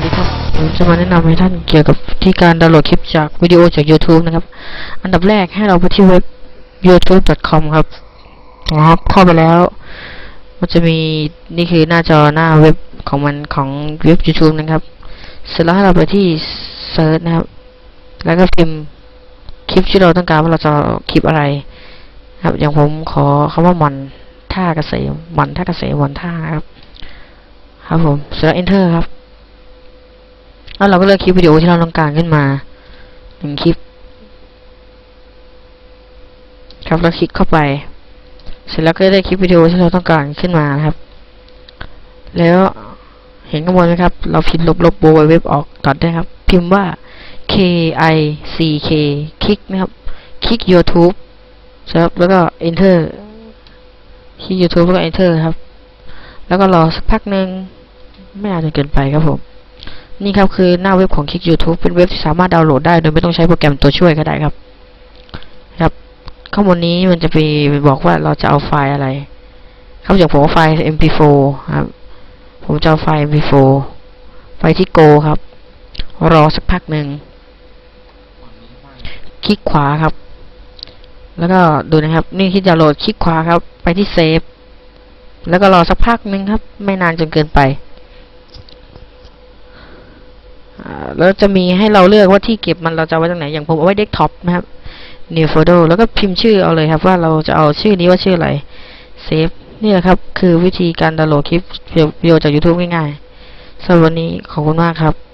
วัสดีครับ ผมจะมาแนะนำให้ท่านเกี่ยวกับที่การดาวน์โหลดคลิปจากวิดีโอจาก YouTube นะครับ อันดับแรกให้เราไปที่เว็บ youtube.com ครับนะครับเข้าไปแล้ว มันจะมีนี่คือหน้าจอหน้าเว็บของมันของเว็บ YouTube นะครับ เสร็จแล้วให้เราไปที่เซิร์ชนะครับ แล้วก็พิมพ์คลิปที่เราต้องการว่าเราจะคลิปอะไร ครับ อย่างผมขอคำว่าหมันท่าเกษมหมันท่าเกษมหมันท่าครับครับผมเสร็จแล้ว enter ครับ แล้วเราก็เลือกคลิปวิดีโอที่เราต้องการขึ้นมาหนึ่งคลิป ครับแล้วคลิกเข้าไป เสร็จแล้วก็ได้คลิปวิดีโอที่เราต้องการขึ้นมานะครับ แล้วเห็นข้างบนไหมครับ เราพิมพ์ลบลบโบเว็บออกก่อนได้ครับ พิมพ์ว่า k i c k คลิกนะครับคลิก YouTube ครับแล้วก็ enter คลิก YouTube แล้วก็ enter ครับ แล้วก็รอสักพักหนึ่งไม่นานจนเกินไปครับผม นี่ครับคือหน้าเว็บของคลิก YouTube เป็นเว็บที่สามารถดาวน์โหลดได้โดยไม่ต้องใช้โปรแกรมตัวช่วยก็ได้ครับ ครับ ข้างบนนี้มันจะไปบอกว่าเราจะเอาไฟล์อะไร ครับอย่างผมเอาไฟล์ mp4 ครับ ผมจะเอาไฟล์ mp4 ไปที่ go ครับ รอสักพักหนึ่งคลิกขวาครับ แล้วก็ดูนะครับ นี่ที่ดาวน์โหลดคลิกขวาครับ ไปที่เซฟแล้วก็รอสักพักหนึ่งครับ ไม่นานจนเกินไป แล้วจะมีให้เราเลือกว่าที่เก็บมันเราจะไว้ตรงไหน อย่างผมเอาไว้เดสก์ท็อปนะครับ new folder แล้วก็พิมพ์ชื่อเอาเลยครับ ว่าเราจะเอาชื่อนี้ว่าชื่ออะไรเซฟนี่แหละครับ คือวิธีการดาวน์โหลดคลิปวิดีโอจาก YouTube ง่ายๆสำหรับวันนี้ขอบคุณมากครับ